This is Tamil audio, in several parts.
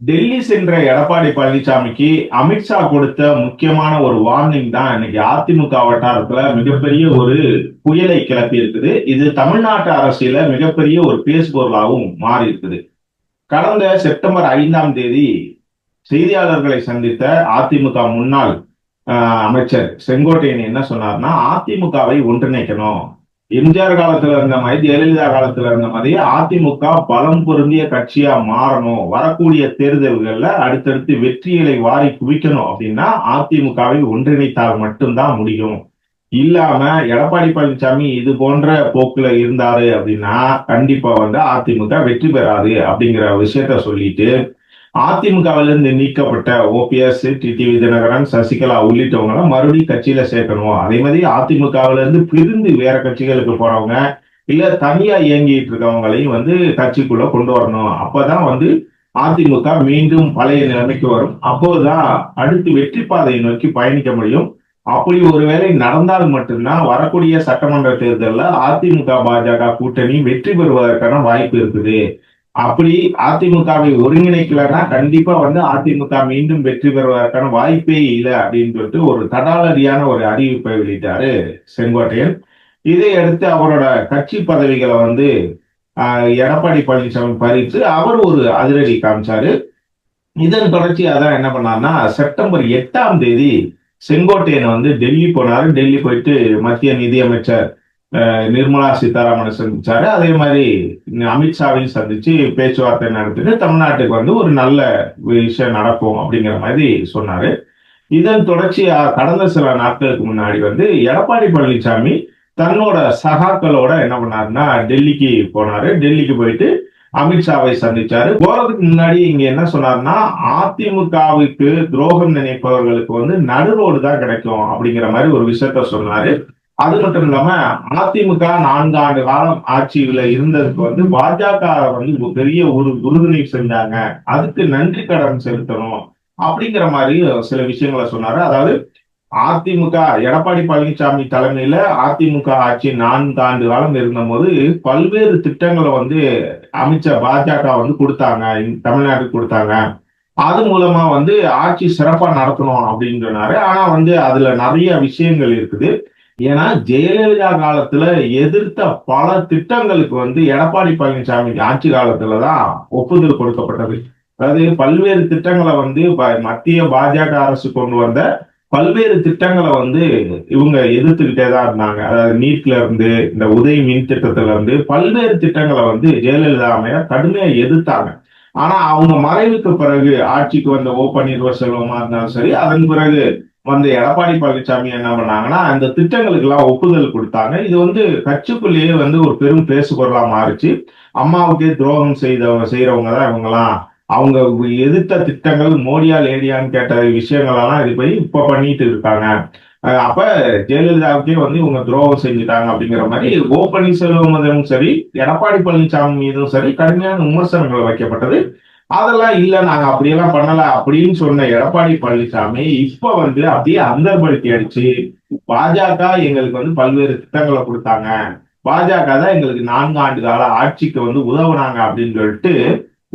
டெல்லி சென்ற எடப்பாடி பழனிசாமிக்கு அமித்ஷா கொடுத்த முக்கியமான ஒரு வார்னிங் தான் இன்னைக்கு அதிமுக வட்டாரத்துல மிகப்பெரிய ஒரு புயலை கிளப்பி இருக்குது. இது தமிழ்நாட்டு அரசியல மிகப்பெரிய ஒரு பேசுபொருளாகவும் மாறி இருக்குது. கடந்த செப்டம்பர் ஐந்தாம் தேதி செய்தியாளர்களை சந்தித்த அதிமுக முன்னாள் ஆஹ், அமைச்சர் செங்கோட்டையன் என்ன சொன்னார்னா அதிமுகவை ஒன்றிணைக்கணும். எம்ஜிஆர் காலத்துல இருந்த மாதிரி ஜெயலலிதா காலத்துல இருந்த மாதிரி அதிமுக பலம் பொருந்திய கட்சியா மாறணும். வரக்கூடிய தேர்தல்கள்ல அடுத்தடுத்து வெற்றிகளை வாரி குவிக்கணும் அப்படின்னா அதிமுகவை ஒன்றிணைத்தால் மட்டும்தான் முடியும். இல்லாம எடப்பாடி பழனிசாமி இது போன்ற போக்குல இருந்தாரு அப்படின்னா கண்டிப்பா வந்து அதிமுக வெற்றி பெறாது அப்படிங்கிற விஷயத்த சொல்லிட்டு அதிமுகவிலிருந்து நீக்கப்பட்ட ஓபிஎஸ் டிடிவி தினகரன் சசிகலா உள்ளிட்டவங்க மறுபடியும் கட்சியில சேர்க்கணும்? அதே மாதிரி அதிமுகவிலிருந்து பிரிந்து வேற கட்சிகளுக்கு போறவங்க இல்ல தனியா இயங்கிட்டு இருக்கவங்களையும் வந்து கட்சிக்குள்ள கொண்டு வரணும். அப்பதான் வந்து அதிமுக மீண்டும் பழைய நிலைமைக்கு வரும். அப்போதுதான் அடுத்து வெற்றி பாதையை நோக்கி பயணிக்க முடியும். அப்படி ஒருவேளை நடந்தால் மட்டும்தான் வரக்கூடிய சட்டமன்ற தேர்தலில் அதிமுக பாஜக கூட்டணி வெற்றி பெறுவதற்கான வாய்ப்பு இருக்குது. அப்படி அதிமுகவை ஒருங்கிணைக்கலன்னா கண்டிப்பா வந்து அதிமுக மீண்டும் வெற்றி பெறுவதற்கான வாய்ப்பே இல்லை அப்படின்னு சொல்லிட்டு ஒரு தடாலடியான ஒரு அறிவிப்பை வெளியிட்டாரு செங்கோட்டையன். இதை அடுத்து அவரோட கட்சி பதவிகளை வந்து ஆஹ், எடப்பாடி பழனிசாமி பறித்து அவர் ஒரு அதிரடி காமிச்சாரு. இதன் தொடர்ச்சி தான் என்ன பண்ணாருன்னா செப்டம்பர் எட்டாம் தேதி செங்கோட்டையன் வந்து டெல்லி போனாரு. டெல்லி போயிட்டு மத்திய நிதியமைச்சர் நிர்மலா சீதாராமனை சந்திச்சாரு. அதே மாதிரி அமித்ஷாவையும் சந்திச்சு பேச்சுவார்த்தை நடத்திட்டு தமிழ்நாட்டுக்கு வந்து ஒரு நல்ல விஷயம் நடக்கும் அப்படிங்கிற மாதிரி சொன்னாரு. இதன் தொடர்ச்சியா கடந்த சில நாட்களுக்கு முன்னாடி வந்து எடப்பாடி பழனிசாமி தன்னோட சகாக்களோட என்ன பண்ணாருன்னா டெல்லிக்கு போனாரு. டெல்லிக்கு போயிட்டு அமித்ஷாவை சந்திச்சாரு. போறதுக்கு முன்னாடி இங்க என்ன சொன்னாருன்னா அதிமுகவுக்கு துரோகம் நினைப்பவர்களுக்கு வந்து நடுரோடு தான் கிடைக்கும் அப்படிங்கிற மாதிரி ஒரு விஷயத்த சொன்னாரு. அது மட்டும் இல்லாம அதிமுக நான்கு ஆண்டு காலம் ஆட்சியில இருந்ததுக்கு வந்து பாஜக வந்து பெரிய ஒரு உறுதுணை செஞ்சாங்க. அதுக்கு நன்றி கடன் செலுத்தணும் அப்படிங்கிற மாதிரி சில விஷயங்களை சொன்னாரு. அதாவது அதிமுக எடப்பாடி பழனிசாமி தலைமையில அதிமுக ஆட்சி நான்கு ஆண்டு காலம் இருந்தபோது பல்வேறு திட்டங்களை வந்து அமைச்சர் பாஜக வந்து கொடுத்தாங்க. தமிழ்நாடு கொடுத்தாங்க. அது மூலமா வந்து ஆட்சி சிறப்பா நடத்தணும் அப்படின்னு சொன்னாரு. ஆனா வந்து அதுல நிறைய விஷயங்கள் இருக்குது. ஏன்னா ஜெயலலிதா காலத்துல எதிர்த்த பல திட்டங்களுக்கு வந்து எடப்பாடி பழனிசாமி ஆட்சி காலத்துலதான் ஒப்புதல் கொடுக்கப்பட்டது. அதாவது பல்வேறு திட்டங்களை வந்து ப- மத்திய பாஜக அரசு கொண்டு வந்த பல்வேறு திட்டங்களை வந்து இவங்க எதிர்த்துக்கிட்டே தான் இருந்தாங்க. அதாவது நீட்ல இருந்து இந்த உதவி மின் திட்டத்துல இருந்து பல்வேறு திட்டங்களை வந்து ஜெயலலிதா அம்மையார் கடுமையா எதிர்த்தாங்க. ஆனா அவங்க மறைவுக்கு பிறகு ஆட்சிக்கு வந்த ஓ பன்னீர்செல்வமா இருந்தாலும் சரி அதன் பிறகு வந்து எடப்பாடி பழனிசாமி என்ன பண்ணாங்கன்னா அந்த திட்டங்களுக்கு எல்லாம் ஒப்புதல் கொடுத்தாங்க. இது வந்து கட்சிக்குள்ளேயே வந்து ஒரு பெரும் பேசுபொருளா மாறுச்சு. அம்மாவுக்கே துரோகம் செய்தவங்க செய்யறவங்க தான் இவங்கெல்லாம் அவங்க எதிர்த்த திட்டங்கள் மோடியா லேடியான்னு கேட்ட விஷயங்களெல்லாம் இது போய் இப்ப பண்ணிட்டு இருக்காங்க. அஹ் அப்ப ஜெயலலிதாவுக்கே வந்து இவங்க துரோகம் செஞ்சுட்டாங்க அப்படிங்கிற மாதிரி ஓ பன்னீர்செல்வம் சரி எடப்பாடி பழனிசாமி மீதும் சரி கடுமையான விமர்சனங்கள் வைக்கப்பட்டது. அதெல்லாம் இல்ல நாங்க அப்படியெல்லாம் பண்ணல அப்படின்னு சொன்ன எடப்பாடி பழனிசாமி இப்ப வந்து அப்படியே அந்தர்படுத்தி அடிச்சு பாஜக எங்களுக்கு வந்து பல்வேறு திட்டங்களை கொடுத்தாங்க. பாஜக தான் எங்களுக்கு நான்கு ஆண்டு கால ஆட்சிக்கு வந்து உதவுனாங்க அப்படின்னு சொல்லிட்டு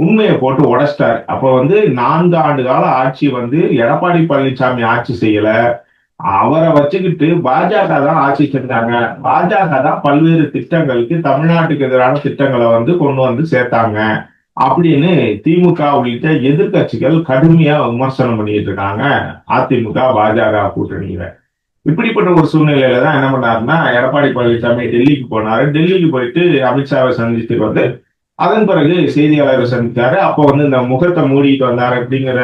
உண்மையை போட்டு உடச்சிட்டாரு. அப்ப வந்து நான்கு ஆண்டு கால ஆட்சி வந்து எடப்பாடி பழனிசாமி ஆட்சி செய்யல. அவரை வச்சுக்கிட்டு பாஜக தான் ஆட்சி செஞ்சாங்க. பாஜக தான் பல்வேறு திட்டங்களுக்கு தமிழ்நாட்டுக்கு எதிரான திட்டங்களை வந்து கொண்டு வந்து சேர்த்தாங்க. அப்படின்னு திமுக உள்ளிட்ட எதிர்க்கட்சிகள் கடுமையா விமர்சனம் பண்ணிட்டு இருக்காங்க. அதிமுக பாஜக கூட்டணியில. இப்படிப்பட்ட ஒரு சூழ்நிலையில தான் என்ன பண்ணாருன்னா எடப்பாடி பழனிசாமி டெல்லிக்கு போனாரு. டெல்லிக்கு போயிட்டு அமித்ஷாவை சந்திச்சுட்டு வந்து அதன் பிறகு செய்தியாளரை சந்தித்தாரு. அப்போ வந்து இந்த முகத்தை மூடிட்டு வந்தாரு அப்படிங்கிற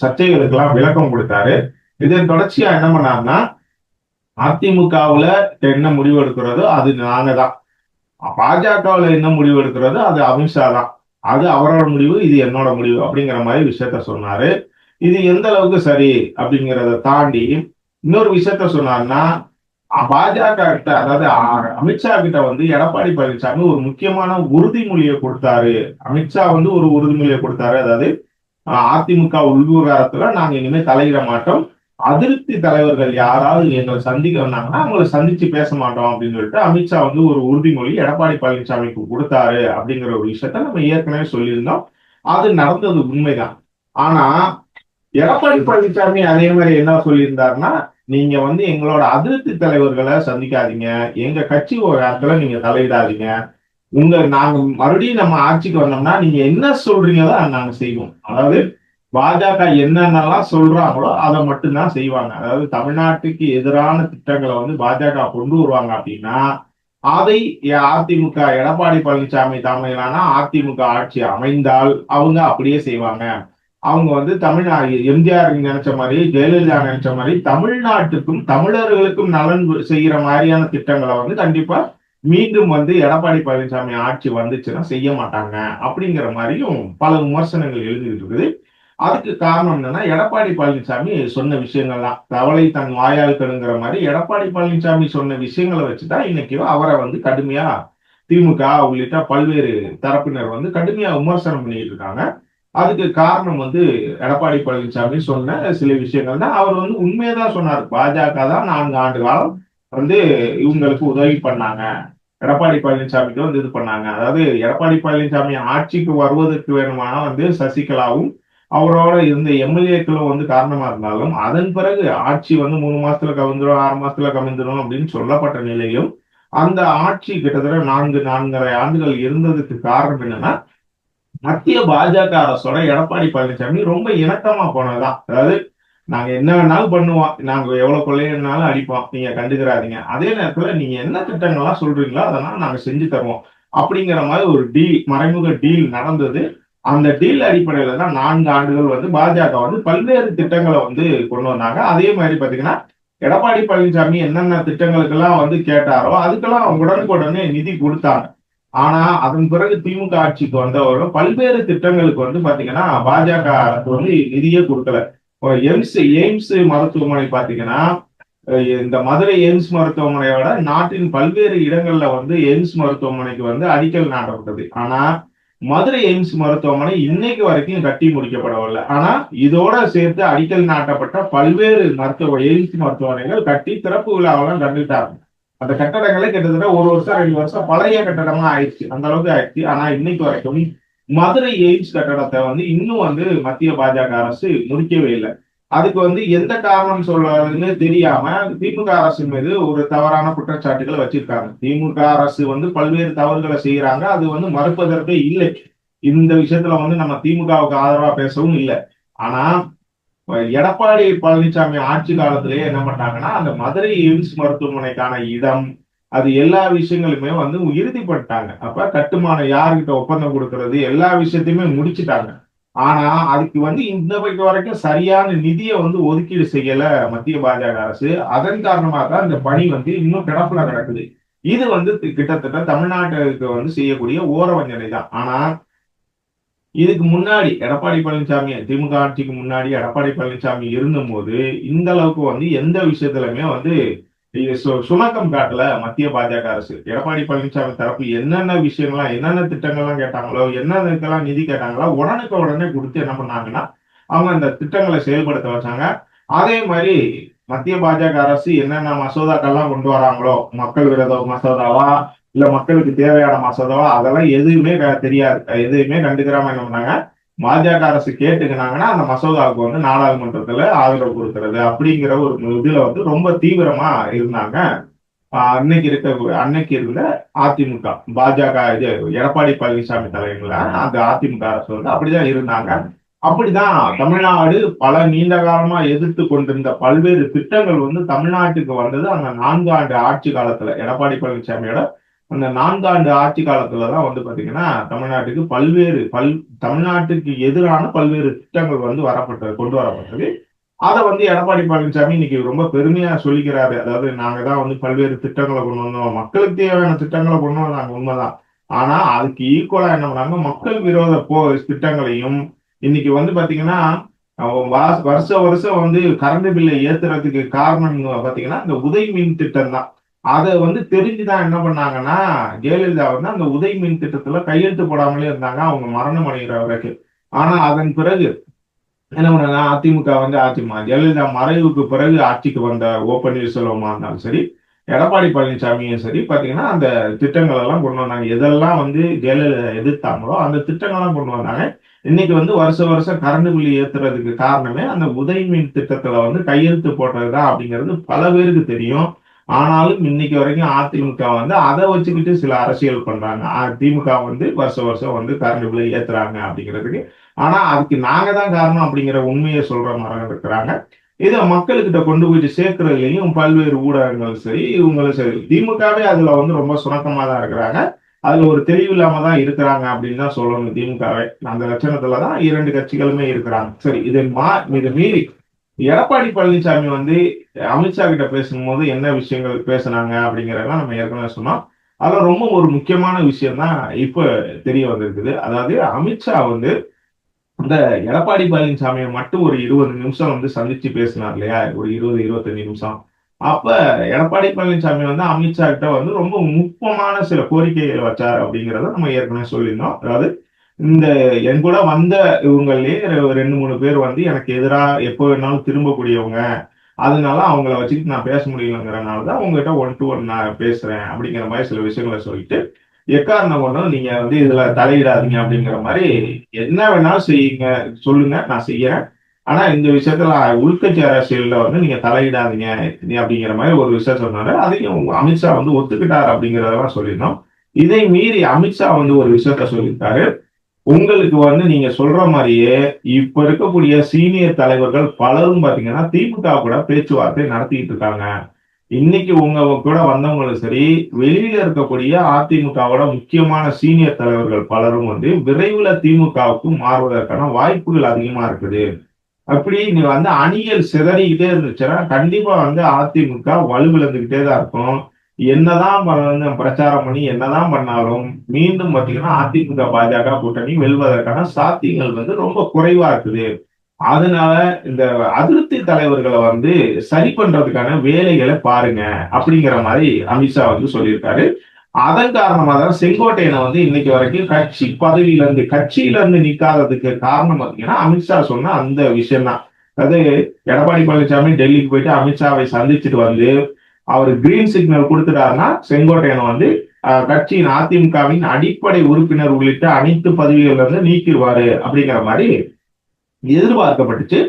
சர்ச்சைகளுக்கெல்லாம் விளக்கம் கொடுத்தாரு. இதன் தொடர்ச்சியா என்ன பண்ணாருன்னா அதிமுகவுல என்ன முடிவு எடுக்கிறதோ அது நாங்க தான் பாஜகவுல என்ன முடிவு எடுக்கிறதோ அது அமித்ஷா தான். அது அவரோட முடிவு இது என்னோட முடிவு அப்படிங்கிற மாதிரி விஷயத்த சொன்னாரு. இது எந்த அளவுக்கு சரி அப்படிங்கிறத தாண்டி இன்னொரு விஷயத்த சொன்னார்னா பாஜக கிட்ட அதாவது அமித்ஷா கிட்ட வந்து எடப்பாடி பழனிசாமி ஒரு முக்கியமான உறுதிமொழியை கொடுத்தாரு. அமித்ஷா வந்து ஒரு உறுதிமொழியை கொடுத்தாரு. அதாவது அதிமுக உள்விவகாரத்துல நாங்க இனிமே தலையிட மாட்டோம். அதிருப்தி தலைவர்கள் யாராவது எங்களை சந்திக்க வந்தாங்கன்னா அவங்களை சந்திச்சு பேச மாட்டோம் அப்படின்னு சொல்லிட்டு அமித்ஷா வந்து ஒரு உறுதிமொழி எடப்பாடி பழனிசாமிக்கு கொடுத்தாரு அப்படிங்கிற ஒரு விஷயத்த நம்ம ஏற்கனவே சொல்லியிருந்தோம். அது நடந்தது உண்மைதான். ஆனா எடப்பாடி பழனிசாமி அதே மாதிரி என்ன சொல்லியிருந்தாருன்னா நீங்க வந்து எங்களோட அதிருப்தி தலைவர்களை சந்திக்காதீங்க. எங்க கட்சி ஒரு இடத்துல நீங்க தலையிடாதீங்க. உங்க நாங்க மறுபடியும் நம்ம ஆட்சிக்கு வந்தோம்னா நீங்க என்ன சொல்றீங்களோ நாங்க செய்வோம். அதாவது பாஜக என்னென்னலாம் சொல்றாங்களோ அதை மட்டும்தான் செய்வாங்க. அதாவது தமிழ்நாட்டுக்கு எதிரான திட்டங்களை வந்து பாஜக கொண்டு வருவாங்க அப்படின்னா அதை அதிமுக எடப்பாடி பழனிசாமி தலைமையிலான அதிமுக ஆட்சி அமைந்தால் அவங்க அப்படியே செய்வாங்க. அவங்க வந்து தமிழ்நாடு எம்ஜிஆர் நினைச்ச மாதிரி ஜெயலலிதா நினைச்ச மாதிரி தமிழ்நாட்டுக்கும் தமிழர்களுக்கும் நலன் செய்யற மாதிரியான திட்டங்களை வந்து கண்டிப்பா மீண்டும் வந்து எடப்பாடி பழனிசாமி ஆட்சி வந்துச்சுன்னா செய்ய மாட்டாங்க அப்படிங்கிற மாதிரியும் பல விமர்சனங்கள் எழுதிட்டு இருக்குது அதுக்கு காரணம் என்னன்னா எடப்பாடி பழனிசாமி சொன்ன விஷயங்கள்லாம் தவளை தன் வாயால் மாதிரி எடப்பாடி பழனிசாமி சொன்ன விஷயங்களை வச்சுதான் இன்னைக்கு அவரை வந்து கடுமையா திமுக உள்ளிட்ட பல்வேறு தரப்பினர் வந்து கடுமையா விமர்சனம் பண்ணிட்டு இருக்காங்க. அதுக்கு காரணம் வந்து எடப்பாடி பழனிசாமி சொன்ன சில விஷயங்கள் தான். அவர் வந்து உண்மையதான் சொன்னார். பாஜக தான் நான்கு ஆண்டு காலம் வந்து இவங்களுக்கு உதவி பண்ணாங்க. எடப்பாடி பழனிசாமிக்கு வந்து இது பண்ணாங்க. அதாவது எடப்பாடி பழனிசாமி ஆட்சிக்கு வருவதற்கு வேணுமானா வந்து சசிகலாவும் அவரோட இருந்த எம்எல்ஏக்களும் வந்து காரணமா இருந்தாலும் அதன் பிறகு ஆட்சி வந்து மூணு மாசத்துல கவிழ்ந்துடும் ஆறு மாசத்துல கவிழ்ந்துடும் அப்படின்னு சொல்லப்பட்ட நிலையிலும் அந்த ஆட்சி கிட்டத்தட்ட நான்கு நான்கரை ஆண்டுகள் இருந்ததுக்கு காரணம் என்னன்னா மத்திய பாஜக அரசோட எடப்பாடி பழனிசாமி ரொம்ப இணக்கமா போனதுதான். அதாவது நாங்க என்ன வேணாலும் பண்ணுவோம். நாங்க எவ்வளவு கொள்ளையனாலும் அடிப்போம். நீங்க கண்டுக்கிறாதீங்க. அதே நேரத்துல நீங்க என்ன திட்டங்கள்லாம் சொல்றீங்களோ அதெல்லாம் நாங்க செஞ்சு தருவோம். அப்படிங்கிற மாதிரி ஒரு டீல் மறைமுக டீல் நடந்தது. அந்த டீல் அடிப்படையில தான் நான்கு ஆண்டுகள் வந்து பாஜக வந்து பல்வேறு திட்டங்களை வந்து கொண்டு வந்தாங்க. அதே மாதிரி பாத்தீங்கன்னா எடப்பாடி பழனிசாமி என்னென்ன திட்டங்களுக்கெல்லாம் வந்து கேட்டாரோ அதுக்கெல்லாம் உடனுக்குடனே நிதி கொடுத்தாங்க. ஆனா அதன் பிறகு திமுக ஆட்சிக்கு வந்தவர்கள் பல்வேறு திட்டங்களுக்கு வந்து பாத்தீங்கன்னா பாஜக வந்து நிதியே கொடுக்கல. எய்ம்ஸ் எய்ம்ஸ் மருத்துவமனை பாத்தீங்கன்னா இந்த மதுரை எய்ம்ஸ் மருத்துவமனையோட நாட்டின் பல்வேறு இடங்கள்ல வந்து எய்ம்ஸ் மருத்துவமனைக்கு வந்து அடிக்கல் நாடப்பட்டது ஆனா மதுரை எய்ம்ஸ் மருத்துவமனை இன்னைக்கு வரைக்கும் கட்டி முடிக்கப்படவில்லை. ஆனா இதோட சேர்த்து அடிக்கல் நாட்டப்பட்ட பல்வேறு மருத்துவ எய்ம்ஸ் மருத்துவமனைகள் கட்டி திறப்பு விழாவெல்லாம் கண்டுட்டாங்க அந்த கட்டடங்களே கிட்டத்தட்ட ஒரு வருஷம் ரெண்டு வருஷம் பழைய கட்டடமா ஆயிடுச்சு. அந்த அளவுக்கு ஆயிடுச்சு. ஆனா இன்னைக்கு வரைக்கும் மதுரை எய்ம்ஸ் கட்டடத்தை வந்து இன்னும் வந்து மத்திய பாஜக அரசு முடிக்கவே இல்லை. அதுக்கு வந்து எந்த காரணம் சொல்றதுன்னு தெரியாம திமுக அரசு மீது ஒரு தவறான குற்றச்சாட்டுகளை வச்சிருக்காங்க. திமுக அரசு வந்து பல்வேறு தவறுகளை செய்யறாங்க அது வந்து மறுப்பதற்கே இல்லை. இந்த விஷயத்துல வந்து நம்ம திமுகவுக்கு ஆதரவா பேசவும் இல்லை. ஆனா எடப்பாடி பழனிசாமி ஆட்சி காலத்திலேயே என்ன பண்ணாங்கன்னா அந்த மதுரை எய்ம்ஸ் மருத்துவமனைக்கான இடம் அது எல்லா விஷயங்களுமே வந்து இறுதிப்பட்டாங்க அப்ப கட்டுமானம் யாருக்கிட்ட ஒப்பந்தம் கொடுக்கறது எல்லா விஷயத்தையுமே முடிச்சுட்டாங்க. ஆனா அதுக்கு வந்து இன்னைக்கு வரைக்கும் சரியான நிதியை வந்து ஒதுக்கீடு செய்யல மத்திய பாஜக அரசு. அதன் காரணமாக தான் இந்த பணி வந்து இன்னும் கிடப்புல கிடக்குது. இது வந்து கிட்டத்தட்ட தமிழ்நாட்டுக்கு வந்து செய்யக்கூடிய ஓரவஞ்சனை தான். ஆனா இதுக்கு முன்னாடி எடப்பாடி பழனிசாமி திமுக ஆட்சிக்கு முன்னாடி எடப்பாடி பழனிசாமி இருந்தபோது இந்த அளவுக்கு வந்து எந்த விஷயத்துலயுமே வந்து சுணக்கம் காட்டல மத்திய பாஜக அரசு. எடப்பாடி பழனிசாமி தரப்பு என்னென்ன விஷயங்கள்லாம் என்னென்ன திட்டங்கள்லாம் கேட்டாங்களோ என்னென்ன இதெல்லாம் நிதி கேட்டாங்களோ உடனுக்கு உடனே கொடுத்து என்ன பண்ணாங்கன்னா அவங்க அந்த திட்டங்களை செயல்படுத்த வச்சாங்க. அதே மாதிரி மத்திய பாஜக அரசு என்னென்ன மசோதாக்கள்லாம் கொண்டு வராங்களோ மக்கள் விரோத மசோதாவா இல்ல மக்களுக்கு தேவையான மசோதாவா அதெல்லாம் எதுவுமே தெரியாது. எதுவுமே கண்டுக்கிறாம என்ன பண்ணாங்க? பாஜக அரசு கேட்டுக்கினாங்கன்னா அந்த மசோதாவுக்கு வந்து நாடாளுமன்றத்துல ஆதரவு கொடுக்கறது அப்படிங்கிற ஒரு இதுல வந்து ரொம்ப தீவிரமா இருந்தாங்க. அன்னைக்கு இருக்க அன்னைக்கு இருந்த அதிமுக பாஜக இது எடப்பாடி பழனிசாமி தலைமையில அந்த அதிமுக அரசு வந்து அப்படிதான் இருந்தாங்க. அப்படிதான் தமிழ்நாடு பல நீண்ட காலமா எதிர்த்து கொண்டிருந்த பல்வேறு திட்டங்கள் வந்து தமிழ்நாட்டுக்கு வந்தது. அந்த நான்கு ஆண்டு ஆட்சி காலத்துல எடப்பாடி பழனிசாமியோட அந்த நான்காண்டு ஆட்சி காலத்துல தான் வந்து பாத்தீங்கன்னா தமிழ்நாட்டுக்கு பல்வேறு பல் தமிழ்நாட்டுக்கு எதிரான பல்வேறு திட்டங்கள் வந்து வரப்பட்டது கொண்டு வரப்பட்டது. அதை வந்து எடப்பாடி பழனிசாமி இன்னைக்கு ரொம்ப பெருமையா சொல்லிக்கிறாரு. அதாவது நாங்க தான் வந்து பல்வேறு திட்டங்களை கொண்டு வந்தோம். மக்களுக்கு தேவையான திட்டங்களை கொண்டு வந்தாங்க உண்மைதான். ஆனா அதுக்கு ஈக்குவலா என்ன பண்ணாங்க? மக்கள் விரோத போ திட்டங்களையும் இன்னைக்கு வந்து பாத்தீங்கன்னா வருஷ வருஷம் வந்து கரண்ட் பில்லை ஏத்துறதுக்கு காரணம் பாத்தீங்கன்னா இந்த உதவி மின் திட்டம் தான் அதை வந்து தெரிஞ்சுதான் என்ன பண்ணாங்கன்னா ஜெயலலிதா வந்து அந்த உதய் மின் திட்டத்துல கையெழுத்து போடாமலே இருந்தாங்க. அவங்க மரணம் அடைகிற வரைக்கும். ஆனா அதன் பிறகு என்ன பண்ணாங்க? அதிமுக வந்து அதிமுக ஜெயலலிதா மறைவுக்கு பிறகு ஆட்சிக்கு வந்த ஓ பன்னீர்செல்வமா இருந்தாலும் சரி எடப்பாடி பழனிசாமியும் சரி பாத்தீங்கன்னா அந்த திட்டங்கள் எல்லாம் கொண்டு வந்தாங்க. எதெல்லாம் வந்து ஜெயலலிதா எதிர்த்தாங்களோ அந்த திட்டங்கள்லாம் கொண்டு வந்தாங்க. இன்னைக்கு வந்து வருஷ வருஷம் கரண்ட் பில் ஏத்துறதுக்கு காரணமே அந்த உதவி மின் திட்டத்துல வந்து கையெழுத்து போட்டதுதான் அப்படிங்கிறது பல பேருக்கு தெரியும். ஆனாலும் இன்னைக்கு வரைக்கும் அதிமுக வந்து அதை வச்சுக்கிட்டு சில அரசியல் பண்றாங்க. திமுக வந்து வருஷ வருஷம் வந்து கரண்ட் பில் ஏத்துறாங்க அப்படிங்கிறதுக்கு. ஆனா அதுக்கு நாங்க தான் காரணம் அப்படிங்கிற உண்மையை சொல்ற மாதிரி இருக்கிறாங்க. இதை மக்கள்கிட்ட கொண்டு போயிட்டு சேர்க்கறதுலையும் பல்வேறு ஊடகங்கள் சரி இவங்களும் சரி திமுகவே அதுல வந்து ரொம்ப சுணக்கமா தான் இருக்கிறாங்க. அதுல ஒரு தெளிவு இல்லாம தான் இருக்கிறாங்க அப்படின்னு தான் சொல்லணும் திமுகவே. அந்த லட்சணத்துல தான் இரண்டு கட்சிகளுமே இருக்கிறாங்க. சரி இதை மா இதை மீறி எடப்பாடி பழனிசாமி வந்து அமித்ஷா கிட்ட பேசும்போது என்ன விஷயங்கள் பேசுனாங்க அப்படிங்கிறதெல்லாம் நம்ம ஏற்கனவே சொன்னோம். அதுல ரொம்ப ஒரு முக்கியமான விஷயம் தான் இப்ப தெரிய வந்திருக்குது. அதாவது அமித்ஷா வந்து இந்த எடப்பாடி பழனிசாமியை மட்டும் ஒரு இருபது நிமிஷம் வந்து சந்திச்சு பேசினார் இல்லையா? ஒரு இருபது இருபத்தஞ்சு நிமிஷம். அப்ப எடப்பாடி பழனிசாமி வந்து அமித்ஷா கிட்ட வந்து ரொம்ப முக்கியமான சில கோரிக்கைகள் வச்சார் அப்படிங்கறத நம்ம ஏற்கனவே சொல்லியிருந்தோம். அதாவது இந்த என் கூட வந்த இவங்களே ரெண்டு மூணு பேர் வந்து எனக்கு எதிராக எப்போ வேணாலும் திரும்பக்கூடியவங்க. அதனால அவங்கள வச்சுக்கிட்டு நான் பேச முடியலங்கிறனால தான் உங்ககிட்ட ஒன் டு ஒன் நான் பேசுறேன் அப்படிங்கிற மாதிரி சில விஷயங்களை சொல்லிட்டு எக்காரணம் கொண்டும் நீங்க வந்து இதுல தலையிடாதீங்க அப்படிங்கிற மாதிரி என்ன வேணாலும் செய்யுங்க. சொல்லுங்க நான் செய்யறேன். ஆனா இந்த விஷயத்துல உள்கட்சி அரசியல்ல வந்து நீங்க தலையிடாதீங்க நீ அப்படிங்கிற மாதிரி ஒரு விஷயம் சொன்னாரு. அதையும் அமித்ஷா வந்து ஒத்துக்கிட்டார் அப்படிங்கிறதெல்லாம் சொல்லியிருந்தோம். இதை மீறி அமித்ஷா வந்து ஒரு விஷயத்த சொல்லியிருக்காரு. உங்களுக்கு வந்து நீங்க சொல்ற மாதிரியே இப்ப இருக்கக்கூடிய சீனியர் தலைவர்கள் பலரும் பாத்தீங்கன்னா திமுக கூட பேச்சுவார்த்தை நடத்திட்டு இருக்காங்க. இன்னைக்கு உங்க கூட வந்தவங்களும் சரி வெளியில இருக்கக்கூடிய அதிமுகவோட முக்கியமான சீனியர் தலைவர்கள் பலரும் வந்து விரைவில் திமுகவுக்கு மாறுவதற்கான வாய்ப்புகள் அதிகமா இருக்குது. அப்படி நீ வந்து அணிகள் சிதறிக்கிட்டே இருந்துச்சுன்னா கண்டிப்பா வந்து அதிமுக வலுவிழந்துகிட்டே தான் இருக்கும். என்னதான் பிரச்சாரம் பண்ணி என்னதான் பண்ணாலும் மீண்டும் பாத்தீங்கன்னா அதிமுக பாஜக கூட்டணி வெல்வதற்கான சாத்தியங்கள் வந்து ரொம்ப குறைவா இருக்குது. அதனால இந்த அதிருப்தி தலைவர்களை வந்து சரி பண்றதுக்கான வேலைகளை பாருங்க அப்படிங்கிற மாதிரி அமித்ஷா வந்து சொல்லியிருக்காரு. அதன் காரணமா தான் செங்கோட்டையனை வந்து இன்னைக்கு வரைக்கும் கட்சி பதவியில இருந்து கட்சியில இருந்து நிக்காததுக்கு காரணம் பாத்தீங்கன்னா அமித்ஷா சொன்ன அந்த விஷயம் தான் அதாவது எடப்பாடி பழனிசாமி டெல்லிக்கு போயிட்டு அமித்ஷாவை சந்திச்சுட்டு வந்து அவர் கிரீன் சிக்னல் கொடுத்துட்டாருன்னா செங்கோட்டையனை வந்து கட்சியின் அதிமுகவின் அடிப்படை உறுப்பினர் உள்ளிட்ட அனைத்து பதவிகள்ல இருந்து நீக்கிடுவாரு அப்படிங்கிற மாதிரி எதிர்பார்க்கப்பட்டுச்சு.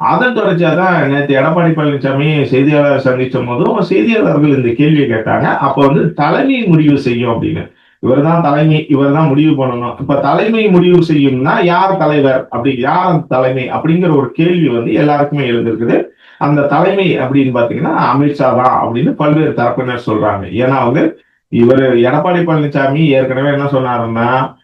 அதன் தொடர்ச்சியா தான் நேற்று எடப்பாடி பழனிசாமி செய்தியாளர் சந்திச்ச போதும் செய்தியாளர்கள் இந்த கேள்வியை கேட்டாங்க. அப்ப வந்து தலைமை முடிவு செய்யும் அப்படின்னு. இவர்தான் தலைமை இவர்தான் முடிவு பண்ணணும். இப்ப தலைமை முடிவு செய்யும்னா யார் தலைவர் அப்படி யார் தலைமை அப்படிங்கிற ஒரு கேள்வி வந்து எல்லாருக்குமே எழுந்திருக்குது. அந்த தலைமை அப்படின்னு பாத்தீங்கன்னா அமித்ஷா தான் அப்படின்னு பல்வேறு தரப்பினர் சொல்றாங்க. ஏன்னா வந்து இவர் எடப்பாடி பழனிசாமி ஏற்கனவே என்ன சொன்னாருன்னா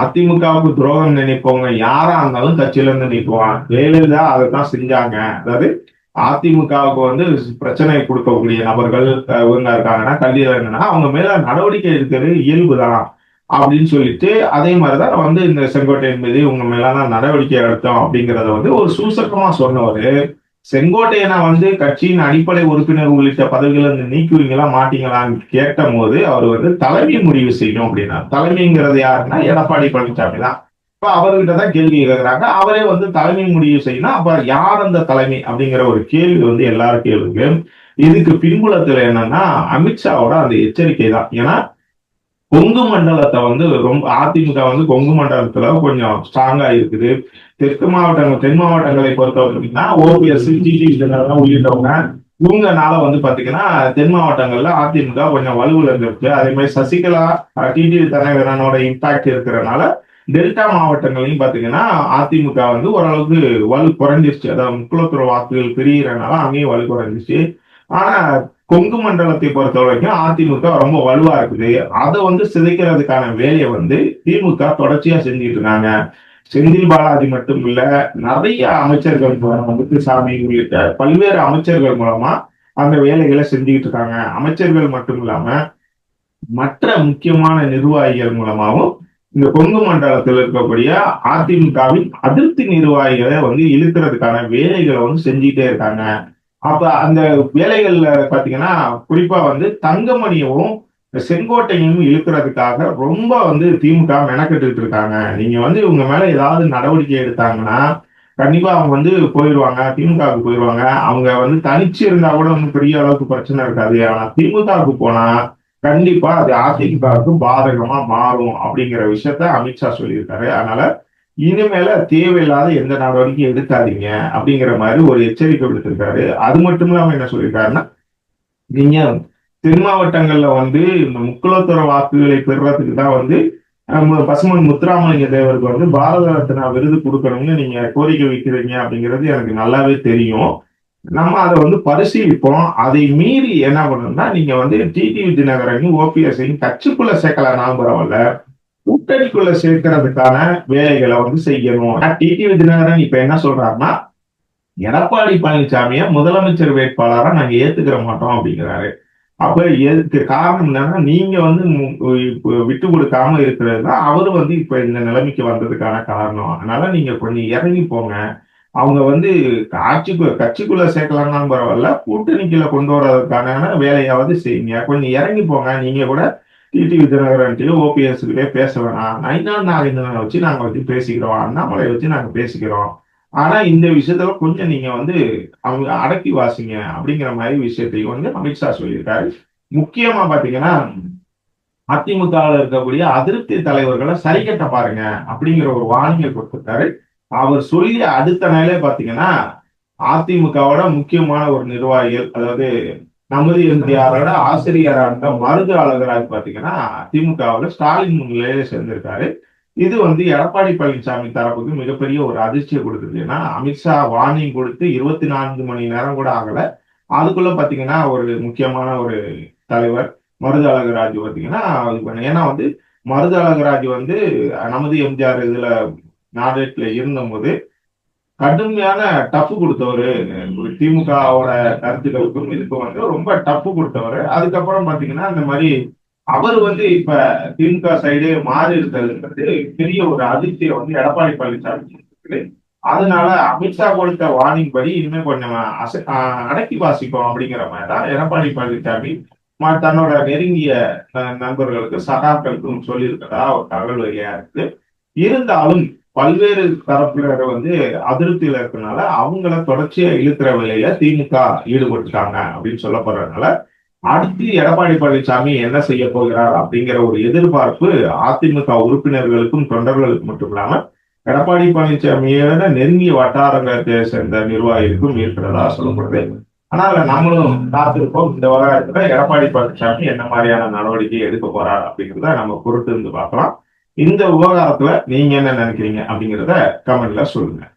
அதிமுகவுக்கு துரோகம் நினைப்பவங்க யாரா இருந்தாலும் கட்சியில இருந்து நீக்குவான். ஜெயலலிதா அதைத்தான் செஞ்சாங்க. அதாவது அதிமுகவுக்கு வந்து பிரச்சனை கொடுக்கக்கூடிய நபர்கள் இவங்க இருக்காங்கன்னா கல்வியிலங்கன்னா அவங்க மேல நடவடிக்கை எடுக்கிறது இயல்புதான் அப்படின்னு சொல்லிட்டு அதே மாதிரிதான் வந்து இந்த செங்கோட்டையின் மீது உங்க மேலான நடவடிக்கை எடுத்தோம் அப்படிங்கறத வந்து ஒரு சூசகமா சொன்னவரு செங்கோட்டையனை வந்து கட்சியின் அடிப்படை உறுப்பினர் உள்ளிட்ட பதவிகள் இருந்து நீக்குவீங்களா மாட்டீங்களான்னு கேட்ட போது அவர் வந்து தலைமை முடிவு செய்யணும் அப்படின்னா தலைமைங்கிறது யாருன்னா எடப்பாடி பழனிசாமி தான். இப்ப அவர்கிட்ட தான் கேள்வி கேட்கிறாங்க அவரே வந்து தலைமை முடிவு செய்யணும். அப்ப யார் அந்த தலைமை அப்படிங்கிற ஒரு கேள்வி வந்து எல்லாருக்கும் இருக்கு இதுக்கு பின்புலத்துல என்னன்னா அமித்ஷாவோட அந்த எச்சரிக்கை தான். ஏன்னா கொங்கு மண்டலத்தை வந்து ரொம்ப அதிமுக வந்து கொங்கு மண்டலத்துல கொஞ்சம் ஸ்ட்ராங்கா இருக்குது. தெற்கு மாவட்டங்கள் தென் மாவட்டங்களை பொறுத்தவரைக்கும்னா ஓபிஎஸ் டிடி உள்ளிட்டவங்க. இவங்கனால வந்து பாத்தீங்கன்னா தென் மாவட்டங்கள்ல அதிமுக கொஞ்சம் வலுவில் இருந்திருக்கு அதே மாதிரி சசிகலா டிடி தலைவரனோட இம்பாக்ட் இருக்கிறனால டெல்டா மாவட்டங்களையும் பாத்தீங்கன்னா அதிமுக வந்து ஓரளவுக்கு வலு குறைஞ்சிருச்சு. அதாவது முக்குளத்துறை வாக்குகள் பிரியறனால அங்கேயும் வலு குறைஞ்சிருச்சு. ஆனா கொங்கு மண்டலத்தை பொறுத்த வரைக்கும் அதிமுக ரொம்ப வலுவா இருக்குது. அதை வந்து சிதைக்கிறதுக்கான வேலையை வந்து திமுக தொடர்ச்சியா செஞ்சுட்டு இருக்காங்க. செந்தில் பாலாஜி மட்டும் இல்ல நிறைய அமைச்சர்கள் மூலம் முத்துசாமி உள்ளிட்ட பல்வேறு அமைச்சர்கள் மூலமா அந்த வேலைகளை செஞ்சுக்கிட்டு இருக்காங்க. அமைச்சர்கள் மட்டும் இல்லாம மற்ற முக்கியமான நிர்வாகிகள் மூலமாகவும் இந்த கொங்கு மண்டலத்தில் இருக்கக்கூடிய அதிமுகவின் அதிருப்தி நிர்வாகிகளை வந்து இழுக்கிறதுக்கான வேலைகளை வந்து செஞ்சுட்டே இருக்காங்க. அப்ப அந்த வேலைகள்ல பாத்தீங்கன்னா குறிப்பா வந்து தங்கமணியவும் செங்கோட்டையும் இழுக்கிறதுக்காக ரொம்ப வந்து திமுக மெனக்கெட்டுட்டு இருக்காங்க. நீங்க வந்து இவங்க மேல ஏதாவது நடவடிக்கை எடுத்தாங்கன்னா கண்டிப்பா அவங்க வந்து போயிடுவாங்க திமுகவுக்கு போயிடுவாங்க அவங்க வந்து தனிச்சு இருந்தா கூட ஒன்றும் பெரிய அளவுக்கு பிரச்சனை இருக்காது. ஆனா திமுகவுக்கு போனா கண்டிப்பா அது அதிமுகவுக்கு பாதகமா மாறும் அப்படிங்கிற விஷயத்த அமித்ஷா சொல்லியிருக்காரு. அதனால இனிமேல தேவையில்லாத எந்த நடவடிக்கையும் எடுக்காதீங்க அப்படிங்கிற மாதிரி ஒரு எச்சரிக்கை விடுத்திருக்காரு. அது மட்டும் இல்லாம என்ன சொல்லியிருக்காருன்னா நீங்க தென் மாவட்டங்கள்ல வந்து இந்த முக்குலத்துற வாக்குகளை பெறுறதுக்கு தான் வந்து நம்ம பசுமன் முத்துராமலிங்க தேவருக்கு வந்து பாரத ரத்னா விருது கொடுக்கணும்னு நீங்க கோரிக்கை வைக்கிறீங்க அப்படிங்கிறது எனக்கு நல்லாவே தெரியும். நம்ம அதை வந்து பரிசீலிப்போம். அதை மீறி என்ன பண்ணணும்னா நீங்க வந்து டிடிவி தினகரனையும் ஓபிஎஸ்ஐயும் கட்சிக்குள்ள சேர்க்கலனாலும் பரவாயில்ல. கூட்டணிக்குள்ள சேர்க்கறதுக்கான வேலைகளை வந்து செய்யணும். டிடிவி தினகரன் இப்ப என்ன சொல்றாருன்னா எடப்பாடி பழனிசாமிய முதலமைச்சர் வேட்பாளராக நாங்க ஏத்துக்கிற மாட்டோம் அப்படிங்கிறாரு. அப்ப எதுக்கு? காரணம் என்னன்னா நீங்க வந்து விட்டு கொடுக்காம இருக்கிறது தான் அவரு வந்து இப்ப இந்த நிலைமைக்கு வந்ததுக்கான காரணம். அதனால நீங்க கொஞ்சம் இறங்கி போங்க. அவங்க வந்து ஆட்சிக்கு கட்சிக்குள்ள சேர்க்கலாம்னாலும் பரவாயில்ல கூட்டணிக்குள்ள கொண்டு வர்றதுக்கான வேலையாவது செய்யுங்க. கொஞ்சம் இறங்கி போங்க. நீங்க கூட டிடிவி தினகரன்ட்டையும் ஓபிஎஸ்கிட்டே பேச வேணாம். நைனா நாகேந்திரனை வச்சு நாங்க வச்சு பேசிக்கிறோம். அண்ணாமலை வச்சு நாங்க பேசிக்கிறோம். ஆனா இந்த விஷயத்துல கொஞ்சம் நீங்க வந்து அவங்க அடக்கி வாசிங்க அப்படிங்கிற மாதிரி விஷயத்தையும் வந்து அமித்ஷா சொல்லியிருக்காரு. முக்கியமா பாத்தீங்கன்னா அதிமுகவில் இருக்கக்கூடிய அதிருப்தி தலைவர்களை சரிக்கட்ட பாருங்க அப்படிங்கிற ஒரு வார்னிங்கை கொடுத்திருக்காரு. அவர் சொல்லி அடுத்த நாளே பாத்தீங்கன்னா அதிமுகவோட முக்கியமான ஒரு நிர்வாகிகள் அதாவது நமது எம்ஜிஆரோட ஆசிரியராக இருந்த மருது அழகராஜ் பாத்தீங்கன்னா அதிமுகவில் ஸ்டாலின் முன்னிலையில சேர்ந்திருக்காரு. இது வந்து எடப்பாடி பழனிசாமி தரப்புக்கு மிகப்பெரிய ஒரு அதிர்ச்சியை கொடுக்குது. ஏன்னா அமித்ஷா வார்னிங் கொடுத்து இருபத்தி நான்கு மணி நேரம் கூட ஆகல. அதுக்குள்ள பாத்தீங்கன்னா ஒரு முக்கியமான ஒரு தலைவர் மருது அழகராஜ் பாத்தீங்கன்னா இது பண்ண- ஏன்னா வந்து மருது அழகராஜ் வந்து நமது எம்ஜிஆர் இதுல நாடேட்ல இருந்தபோது கடுமையான டப்பு கொடுத்தவரு. திமுகவோட கருத்துக்களுக்கும் இதுக்கும் வந்து ரொம்ப டப்பு கொடுத்தவரு. அதுக்கப்புறம் பாத்தீங்கன்னா இந்த மாதிரி அவர் வந்து இப்ப திமுக சைடு மாறி இருக்கிறதுன்றது பெரிய ஒரு அதிர்ச்சியை வந்து எடப்பாடி பழனிசாமி அதனால அமித்ஷா கொடுத்த வார்னிங் படி இனிமே கொஞ்சம் அச- அடக்கி வாசிப்போம் அப்படிங்கிற மாதிரி தான் எடப்பாடி பழனிசாமி தன்னோட நெருங்கிய ந- நண்பர்களுக்கு சகாக்களுக்கும் சொல்லியிருக்கிறதா ஒரு தகவல் வழியா இருக்கு. இருந்தாலும் பல்வேறு தரப்பினர் வந்து அதிருப்தியில இருக்கிறதுனால அவங்கள தொடர்ச்சியா இழுக்கிற வேலையில திமுக ஈடுபட்டுட்டாங்க அப்படின்னு சொல்ல போறதுனால அடுத்து எடப்பாடி பழனிசாமி என்ன செய்ய போகிறார் அப்படிங்கிற ஒரு எதிர்பார்ப்பு அதிமுக உறுப்பினர்களுக்கும் தொண்டர்களுக்கும் மட்டும் இல்லாம எடப்பாடி பழனிசாமியோட நெருங்கிய வட்டாரங்களை சேர்ந்த நிர்வாகிகளுக்கும் இருக்கிறதா சொல்லப்படுது. ஆனால் நம்மளும் காத்திருப்போம். இந்த விவகாரத்துல எடப்பாடி பழனிசாமி என்ன மாதிரியான நடவடிக்கை எடுக்க போறார் அப்படிங்கிறத நம்ம பொறுத்து இருந்து பார்க்கலாம். இந்த விவகாரத்துல நீங்க என்ன நினைக்கிறீங்க அப்படிங்கிறத கமெண்ட்ல சொல்லுங்க.